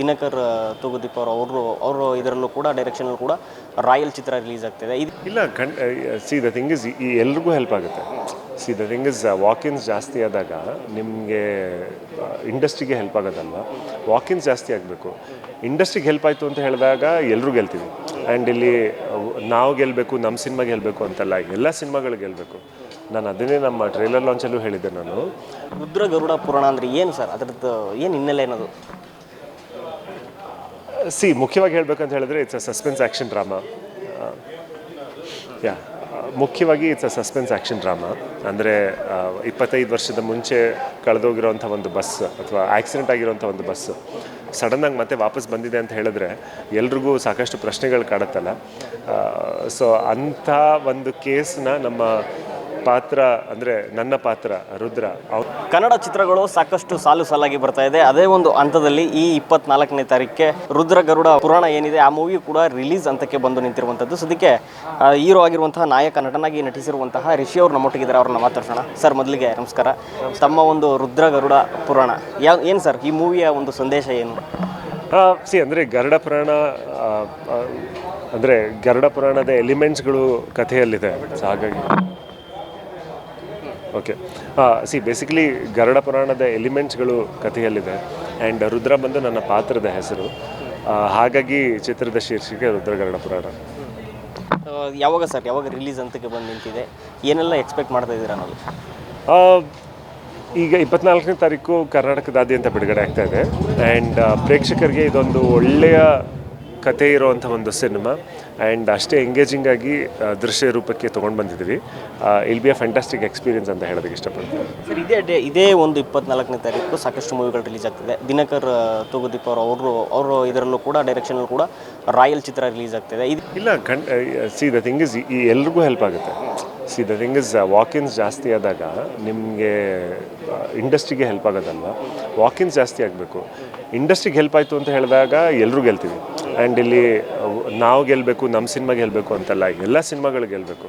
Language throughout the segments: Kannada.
ದಿನಕರ್ ತೂಗುದೀಪ್ ಅವರು ಅವರು ಅವರು ಇದರಲ್ಲೂ ಕೂಡ ಡೈರೆಕ್ಷನಲ್ಲೂ ಕೂಡ ರಾಯಲ್ ಚಿತ್ರ ರಿಲೀಸ್ ಆಗ್ತಿದೆ. ಇದು ಇಲ್ಲ ಸಿ ದ ಥಿಂಗ್ ಇಸ್ ಈ ಎಲ್ರಿಗೂ ಹೆಲ್ಪ್ ಆಗುತ್ತೆ. See the thing is walkins ಜಾಸ್ತಿ ಆದಾಗ ನಿಮಗೆ ಇಂಡಸ್ಟ್ರಿಗೆ ಹೆಲ್ಪ್ ಆಗೋದಲ್ವ? ವಾಕಿನ್ಸ್ ಜಾಸ್ತಿ ಆಗಬೇಕು. ಇಂಡಸ್ಟ್ರಿಗೆ ಹೆಲ್ಪ್ ಆಯಿತು ಅಂತ ಹೇಳಿದಾಗ ಎಲ್ಲರೂ ಗೆಲ್ತೀವಿ. ಆ್ಯಂಡ್ ಇಲ್ಲಿ ನಾವು ಗೆಲ್ಲಬೇಕು ನಮ್ಮ ಸಿನಿಮಾ ಗೆಲ್ಲಬೇಕು ಅಂತಲ್ಲ ಎಲ್ಲ ಸಿನಿಮಾಗಳು ಗೆಲ್ಲಬೇಕು ನಾನು ಅದನ್ನೇ ನಮ್ಮ ಟ್ರೈಲರ್ ಲಾಂಚಲ್ಲೂ ಹೇಳಿದ್ದೆ ನಾನು. ರುದ್ರ ಗರುಡ ಪುರಾಣ ಅಂದರೆ ಏನು ಸರ್? ಅದರದ್ದು ಏನು ಹಿನ್ನೆಲೆ ಅನ್ನೋದು? ಸಿ, ಮುಖ್ಯವಾಗಿ ಹೇಳಬೇಕಂತ ಹೇಳಿದ್ರೆ it's a suspense action drama yeah ಮುಖ್ಯವಾಗಿ it's a suspense action drama ಅಂದರೆ ಇಪ್ಪತ್ತೈದು ವರ್ಷದ ಮುಂಚೆ ಕಳೆದೋಗಿರೋಂಥ ಒಂದು ಬಸ್, ಅಥವಾ ಆಕ್ಸಿಡೆಂಟ್ ಆಗಿರೋಂಥ ಒಂದು ಬಸ್ ಸಡನ್ನಾಗಿ ಮತ್ತೆ ವಾಪಸ್ ಬಂದಿದೆ ಅಂತ ಹೇಳಿದ್ರೆ ಎಲ್ರಿಗೂ ಸಾಕಷ್ಟು ಪ್ರಶ್ನೆಗಳು ಕಾಡುತ್ತಲ್ಲ. ಸೊ ಅಂಥ ಒಂದು ಕೇಸನ್ನ ನಮ್ಮ ಪಾತ್ರ ಅಂದರೆ ನನ್ನ ಪಾತ್ರ ರುದ್ರ. ಕನ್ನಡ ಚಿತ್ರಗಳು ಸಾಕಷ್ಟು ಸಾಲು ಸಾಲಾಗಿ ಬರ್ತಾ ಇದೆ. ಅದೇ ಒಂದು ಹಂತದಲ್ಲಿ ಈ ಇಪ್ಪತ್ನಾಲ್ಕನೇ ತಾರೀಕಿಗೆ ರುದ್ರ ಗರುಡ ಪುರಾಣ ಏನಿದೆ ಆ ಮೂವಿ ಕೂಡ ರಿಲೀಸ್ ಹಂತಕ್ಕೆ ಬಂದು ನಿಂತಿರುವಂಥದ್ದು. ಸದ್ಯಕ್ಕೆ ಹೀರೋ ಆಗಿರುವಂತಹ ನಾಯಕ ನಟನಾಗಿ ನಟಿಸಿರುವಂತಹ ರಿಷಿ ಅವರು ನಮ್ಮೊಟ್ಟಿಗಿದ್ದಾರೆ ಅವ್ರನ್ನ ಮಾತಾಡ್ಸೋಣ. ಸರ್ ಮೊದಲಿಗೆ ನಮಸ್ಕಾರ. ತಮ್ಮ ಒಂದು ರುದ್ರ ಗರುಡ ಪುರಾಣ ಯಾವ ಏನು ಸರ್ ಈ ಮೂವಿಯ ಒಂದು ಸಂದೇಶ ಏನು? ಸಿ ಅಂದರೆ ಗರುಡ ಪುರಾಣ ಅಂದರೆ ಗರುಡ ಪುರಾಣದ ಎಲಿಮೆಂಟ್ಸ್ಗಳು ಕಥೆಯಲ್ಲಿದೆ. ಹಾಗಾಗಿ ಓಕೆ ಸಿ ಬೇಸಿಕಲಿ ಗರುಡ ಪುರಾಣದ ಎಲಿಮೆಂಟ್ಸ್ಗಳು ಕಥೆಯಲ್ಲಿದೆ. ಆ್ಯಂಡ್ ರುದ್ರ ಬಂದು ನನ್ನ ಪಾತ್ರದ ಹೆಸರು. ಹಾಗಾಗಿ ಚಿತ್ರದ ಶೀರ್ಷಿಕೆ ರುದ್ರ ಗರುಡ ಪುರಾಣ. ಯಾವಾಗ ಸರ್ ಯಾವಾಗ ರಿಲೀಸ್ ಅಂತಕ್ಕೆ ಬಂದು ನಿಂತಿದೆ? ಏನೆಲ್ಲ ಎಕ್ಸ್ಪೆಕ್ಟ್ ಮಾಡ್ತಾ ಇದ್ದೀರಾ ನಾವು ಈಗ ಇಪ್ಪತ್ನಾಲ್ಕನೇ ತಾರೀಕು ಕರ್ನಾಟಕದಾದ್ಯಂತ ಬಿಡುಗಡೆ ಆಗ್ತಾ ಇದೆ. ಆ್ಯಂಡ್ ಪ್ರೇಕ್ಷಕರಿಗೆ ಇದೊಂದು ಒಳ್ಳೆಯ ಕತೆ ಇರುವಂಥ ಒಂದು ಸಿನಿಮಾ ಆ್ಯಂಡ್ ಅಷ್ಟೇ ಎಂಗೇಜಿಂಗ್ ಆಗಿ ದೃಶ್ಯ ರೂಪಕ್ಕೆ ತೊಗೊಂಡು ಬಂದಿದ್ದೀವಿ. ಇಲ್ ಬಿ ಎ ಫ್ಯಾಂಟಾಸ್ಟಿಕ್ ಎಕ್ಸ್ಪೀರಿಯನ್ಸ್ ಅಂತ ಹೇಳೋದಕ್ಕೆ ಇಷ್ಟಪಡ್ತೀನಿ. ಸರ್ ಇದೇ ಡೇ ಇದೇ ಒಂದು ಇಪ್ಪತ್ನಾಲ್ಕನೇ ತಾರೀಕು ಸಾಕಷ್ಟು ಮೂವಿಗಳು ರಿಲೀಸ್ ಆಗ್ತಿದೆ. ದಿನಕರ್ ತೂಗುದೀಪ್ ಅವರು ಅವರು ಅವರು ಇದರಲ್ಲೂ ಕೂಡ ಡೈರೆಕ್ಷನಲ್ಲೂ ಕೂಡ ರಾಯಲ್ ಚಿತ್ರ ರಿಲೀಸ್ ಆಗ್ತಿದೆ. ಇದು ಇಲ್ಲ ಖಂಡ್ ಸಿ ದ ಥಿಂಗ್ ಇಸ್ ಈ ಎಲ್ರಿಗೂ ಹೆಲ್ಪ್ ಆಗುತ್ತೆ. See the thing is walkins ಜಾಸ್ತಿ ಆದಾಗ ನಿಮಗೆ ಇಂಡಸ್ಟ್ರಿಗೆ ಹೆಲ್ಪ್ ಆಗೋದಲ್ವ? ವಾಕಿನ್ಸ್ ಜಾಸ್ತಿ ಆಗಬೇಕು. ಇಂಡಸ್ಟ್ರಿಗೆ ಹೆಲ್ಪ್ ಆಯಿತು ಅಂತ ಹೇಳಿದಾಗ ಎಲ್ಲರೂ ಗೆಲ್ತೀವಿ ಆ್ಯಂಡ್ ಇಲ್ಲಿ ನಾವು ಗೆಲ್ಲಬೇಕು ನಮ್ಮ ಸಿನಿಮಾ ಗೆಲ್ಲಬೇಕು ಅಂತಲ್ಲ ಎಲ್ಲ ಸಿನಿಮಾಗಳು ಗೆಲ್ಲಬೇಕು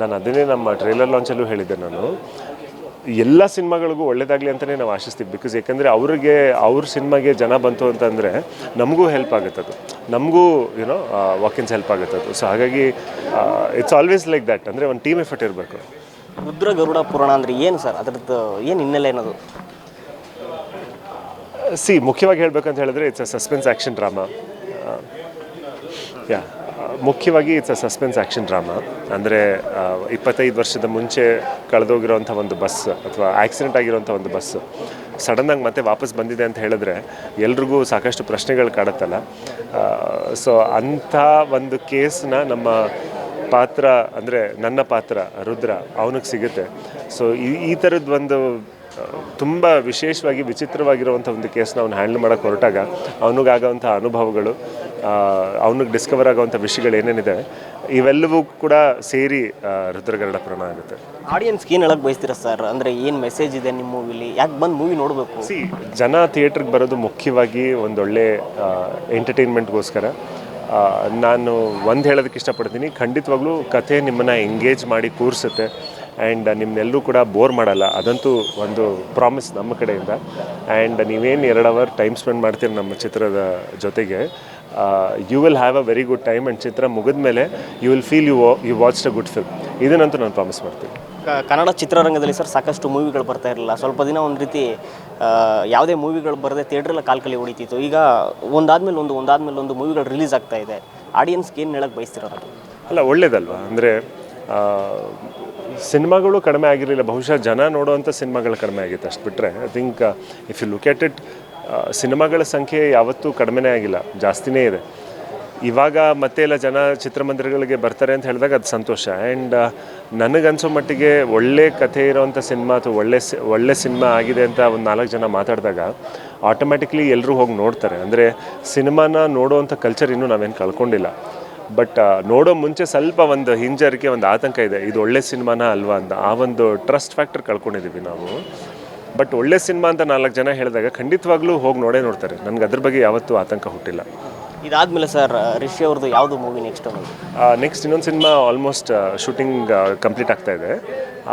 ನಾನು ಅದನ್ನೇ ನಮ್ಮ ಟ್ರೇಲರ್ ಲಾಂಚಲ್ಲೂ ಹೇಳಿದ್ದೆ ನಾನು. ಎಲ್ಲ ಸಿನಿಮಾಗಳಿಗೂ ಒಳ್ಳೇದಾಗಲಿ ಅಂತಲೇ ನಾವು ಆಶಿಸ್ತೀವಿ. ಬಿಕಾಸ್ ಏಕೆಂದರೆ ಅವ್ರಿಗೆ ಅವ್ರ ಸಿನಿಮಾಗೆ ಜನ ಬಂತು ಅಂತಂದರೆ ನಮಗೂ ಹೆಲ್ಪ್ ಆಗುತ್ತದು. ಅದು ನಮಗೂ ಯುನೋ ವಾಕಿನ್ಸ್ ಹೆಲ್ಪ್ ಆಗುತ್ತೆ ಅದು ಸೊ ಹಾಗಾಗಿ ಇಟ್ಸ್ ಆಲ್ವೇಸ್ ಲೈಕ್ ದ್ಯಾಟ್ ಅಂದರೆ ಒಂದು ಟೀಮ್ ಎಫರ್ಟ್ ಇರಬೇಕು. ರುದ್ರ ಗರುಡ ಪುರಾಣ ಅಂದರೆ ಏನು ಸರ್? ಅದರದ್ದು ಏನು ಹಿನ್ನೆಲೆ ಏನದು ಸಿ ಮುಖ್ಯವಾಗಿ ಹೇಳಬೇಕಂತ ಹೇಳಿದ್ರೆ it's a suspense action drama yeah ಮುಖ್ಯವಾಗಿ it's a suspense action drama ಅಂದರೆ ಇಪ್ಪತ್ತೈದು ವರ್ಷದ ಮುಂಚೆ ಕಳೆದೋಗಿರೋಂಥ ಒಂದು ಬಸ್, ಅಥವಾ ಆಕ್ಸಿಡೆಂಟ್ ಆಗಿರೋಂಥ ಒಂದು ಬಸ್ ಸಡನ್ನಾಗಿ ಮತ್ತೆ ವಾಪಸ್ ಬಂದಿದೆ ಅಂತ ಹೇಳಿದ್ರೆ ಎಲ್ರಿಗೂ ಸಾಕಷ್ಟು ಪ್ರಶ್ನೆಗಳು ಕಾಡುತ್ತಲ್ಲ. ಸೊ ಅಂಥ ಒಂದು ಕೇಸ್ನ ನಮ್ಮ ಪಾತ್ರ, ಅಂದರೆ ನನ್ನ ಪಾತ್ರ, ರುದ್ರ, ಅವನಿಗೆ ಸಿಗುತ್ತೆ. ಸೊ ಈ ಈ ಥರದ್ದು ಒಂದು ತುಂಬ ವಿಶೇಷವಾಗಿ ವಿಚಿತ್ರವಾಗಿರುವಂಥ ಒಂದು ಕೇಸ್ನ ಅವ್ನು ಹ್ಯಾಂಡಲ್ ಮಾಡೋಕೆ ಹೊರಟಾಗ ಅವನಿಗಾಗೋವಂಥ ಅನುಭವಗಳು ಅವನಿಗೆ ಡಿಸ್ಕವರ್ ಆಗೋವಂಥ ವಿಷಯಗಳು ಏನೇನಿದೆ ಇವೆಲ್ಲವೂ ಕೂಡ ಸೇರಿ ರುದ್ರಗರಡ ಪ್ರಮಾಣ ಆಗುತ್ತೆ. ಆಡಿಯನ್ಸ್ಗೆ ಏನು ಹೇಳಕ್ಕೆ ಬಯಸ್ತೀರಾ ಸರ್ ಅಂದರೆ ಏನು ಮೆಸೇಜ್ ಇದೆ ನಿಮ್ಮ ಮೂವಿಲಿ ಯಾಕೆ ಬಂದು ಮೂವಿ ನೋಡಬೇಕು? ಸಿ ಜನ ಥಿಯೇಟ್ರಿಗೆ ಬರೋದು ಮುಖ್ಯವಾಗಿ ಒಂದೊಳ್ಳೆ ಎಂಟರ್ಟೈನ್ಮೆಂಟ್ಗೋಸ್ಕರ ನಾನು ಒಂದು ಹೇಳೋದಕ್ಕೆ ಇಷ್ಟಪಡ್ತೀನಿ ಖಂಡಿತವಾಗ್ಲೂ ಕಥೆ ನಿಮ್ಮನ್ನು ಎಂಗೇಜ್ ಮಾಡಿ ಕೂರಿಸುತ್ತೆ. ಆ್ಯಂಡ್ ನಿಮ್ಮನ್ನೆಲ್ಲರೂ ಕೂಡ ಬೋರ್ ಮಾಡಲ್ಲ. ಅದಂತೂ ಒಂದು ಪ್ರಾಮಿಸ್ ನಮ್ಮ ಕಡೆಯಿಂದ. ಆ್ಯಂಡ್ ನೀವೇನು ಎರಡು ಅವರ್ ಟೈಮ್ ಸ್ಪೆಂಡ್ ಮಾಡ್ತೀರಿ ನಮ್ಮ ಚಿತ್ರದ ಜೊತೆಗೆ. You will have a very good time and ಚಿತ್ರ ಮುಗಿದ ಮೇಲೆ you will feel you you watch a good film ಇದನ್ನಂತೂ ನಾನು ಪ್ರಾಮಿಸ್ ಮಾಡ್ತೀನಿ. ಕನ್ನಡ ಚಿತ್ರರಂಗದಲ್ಲಿ ಸರ್ ಸಾಕಷ್ಟು ಮೂವಿಗಳು ಬರ್ತಾ ಇರಲಿಲ್ಲ. ಸ್ವಲ್ಪ ದಿನ ಒಂದು ರೀತಿ ಯಾವುದೇ ಮೂವಿಗಳು ಬರದೆ ಥಿಯೇಟ್ರೆಲ್ಲ ಕಾಲ್ಕಲಿ ಹೊಡಿತಿತ್ತು. ಈಗ ಒಂದಾದ್ಮೇಲೆ ಒಂದು ಒಂದಾದ್ಮೇಲೆ ಒಂದು ಮೂವಿಗಳು ರಿಲೀಸ್ ಆಗ್ತಾ ಇದೆ. ಆಡಿಯನ್ಸ್ಗೆ ಏನು ಹೇಳಕ್ಕೆ ಬಯಸ್ತಿರೋದು ಅಲ್ಲ ಒಳ್ಳೇದಲ್ವಾ? ಅಂದರೆ ಸಿನಿಮಾಗಳು ಕಡಿಮೆ ಆಗಿರಲಿಲ್ಲ. ಬಹುಶಃ ಜನ ನೋಡುವಂಥ ಸಿನಿಮಾಗಳು ಕಡಿಮೆ ಆಗಿತ್ತು ಅಷ್ಟು ಬಿಟ್ಟರೆ I think if you look it ಸಿನಿಮಾಗಳ ಸಂಖ್ಯೆ ಯಾವತ್ತೂ ಕಡಿಮೆನೇ ಆಗಿಲ್ಲ. ಜಾಸ್ತಿನೇ ಇದೆ. ಇವಾಗ ಮತ್ತೆ ಎಲ್ಲ ಜನ ಚಿತ್ರಮಂದಿರಗಳಿಗೆ ಬರ್ತಾರೆ ಅಂತ ಹೇಳಿದಾಗ ಅದು ಸಂತೋಷ. ಆ್ಯಂಡ್ ನನಗನ್ಸೋ ಮಟ್ಟಿಗೆ ಒಳ್ಳೆ ಕಥೆ ಇರೋವಂಥ ಸಿನಿಮಾ ಅಥವಾ ಒಳ್ಳೆ ಒಳ್ಳೆ ಸಿನಿಮಾ ಆಗಿದೆ ಅಂತ ಒಂದು ನಾಲ್ಕು ಜನ ಮಾತಾಡಿದಾಗ ಆಟೋಮ್ಯಾಟಿಕ್ಲಿ ಎಲ್ಲರೂ ಹೋಗಿ ನೋಡ್ತಾರೆ. ಅಂದರೆ ಸಿನಿಮಾನ ನೋಡೋವಂಥ ಕಲ್ಚರ್ ಇನ್ನೂ ನಾವೇನು ಕಳ್ಕೊಂಡಿಲ್ಲ. ಬಟ್ ನೋಡೋ ಮುಂಚೆ ಸ್ವಲ್ಪ ಒಂದು ಹಿಂಜರಿಕೆ ಒಂದು ಆತಂಕ ಇದೆ. ಇದು ಒಳ್ಳೆ ಸಿನಿಮಾನ ಅಲ್ವಾ ಅಂತ. ಆ ಒಂದು ಟ್ರಸ್ಟ್ ಫ್ಯಾಕ್ಟರ್ ಕಳ್ಕೊಂಡಿದ್ದೀವಿ ನಾವು. ಬಟ್ ಒಳ್ಳೆ ಸಿನಿಮಾ ಅಂತ ನಾಲ್ಕು ಜನ ಹೇಳಿದಾಗ ಖಂಡಿತವಾಗ್ಲೂ ಹೋಗಿ ನೋಡೇ ನೋಡ್ತಾರೆ. ನನಗೆ ಅದ್ರ ಬಗ್ಗೆ ಯಾವತ್ತೂ ಆತಂಕ ಹುಟ್ಟಿಲ್ಲ. ಇದಾದ್ಮೇಲೆ ಸರ್ ರಿಷಿ ಅವ್ರದ್ದು ಯಾವುದು ಮೂವಿ ನೆಕ್ಸ್ಟ್ ನೆಕ್ಸ್ಟ್ ಇನ್ನೊಂದು ಸಿನಿಮಾ ಆಲ್ಮೋಸ್ಟ್ ಶೂಟಿಂಗ್ ಕಂಪ್ಲೀಟ್ ಆಗ್ತಾ ಇದೆ.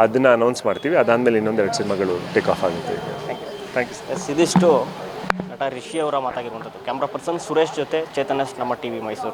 ಅದನ್ನು ಅನೌನ್ಸ್ ಮಾಡ್ತೀವಿ. ಅದಾದಮೇಲೆ ಇನ್ನೊಂದು ಎರಡು ಸಿನಿಮಾಗಳು ಟೇಕ್ ಆಫ್ ಆಗುತ್ತೆ. ಥ್ಯಾಂಕ್ ಯು ಎಸ್ ಇದಿಷ್ಟು ನಟ ರಿಷಿ ಅವರ ಮಾತಾಗಿರುವಂಥದ್ದು. ಕ್ಯಾಮ್ರಾ ಪರ್ಸನ್ ಸುರೇಶ್ ಜೊತೆ ಚೇತನಸ್ ನಮ್ಮ ಟಿವಿ ಮೈಸೂರು